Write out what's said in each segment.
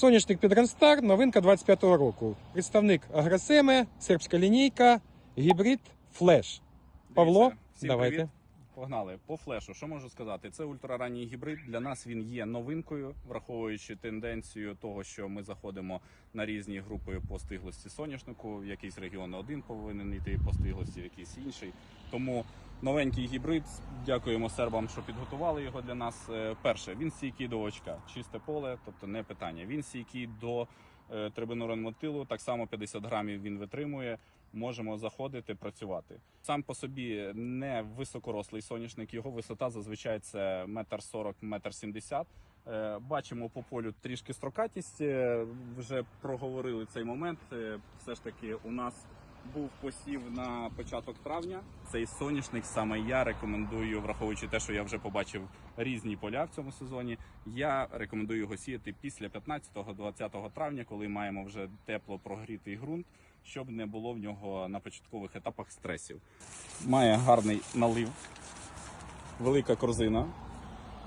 Соняшник під Ранстар, новинка 25-го року. Представник Агросеми, сербська лінійка, гібрид Флеш. Павло, всім давайте. Привіт. Погнали по флешу. Що можу сказати? Це ультраранній гібрид. Для нас він є новинкою, враховуючи тенденцію того, що ми заходимо на різні групи по стиглості соняшнику. В якийсь регіон один повинен йти по стиглості, в якийсь інший. Тому новенький гібрид. Дякуємо сербам, що підготували його для нас. Е, Перше, він стійкий до очка, чисте поле, тобто не питання. Він стійкий до е, трибинуронмотилу, так само 50 грамів він витримує можемо заходити, працювати. Сам по собі не високорослий соняшник, його висота зазвичай це метр сорок, метр сімдесят. Е, Бачимо по полю трішки строкатість. Вже проговорили цей момент. Все ж таки, у нас був посів на початок травня. Цей соняшник саме я рекомендую, враховуючи те, що я вже побачив різні поля в цьому сезоні. Я рекомендую його сіяти після 15-20 травня, коли маємо вже тепло прогрітий ґрунт, щоб не було в нього на початкових етапах стресів. Має гарний налив, велика корзина.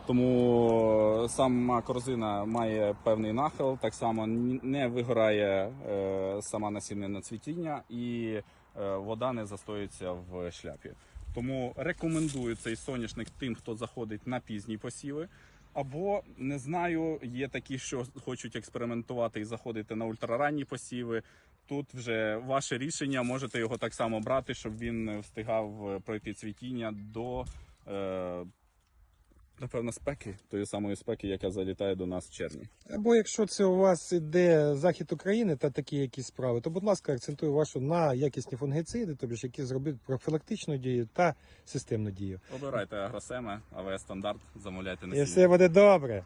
Тому сама корзина має певний нахил, так само не вигорає е, сама насінне цвітіння і е, вода не застоюється в шляпі. Тому рекомендую цей соняшник тим, хто заходить на пізні посіви. Або не знаю, є такі, що хочуть експериментувати і заходити на ультраранні посіви. Тут вже ваше рішення, можете його так само брати, щоб він встигав пройти цвітіння до е, напевно спеки, тої самої спеки, яка залітає до нас в червні. Або якщо це у вас іде захід України та такі якісь справи, то будь ласка, акцентую вашу на якісні фунгіциди, тобто ж які зроблять профілактичну дію та системну дію. Обирайте агросеми, АВС стандарт, замовляйте І все буде добре.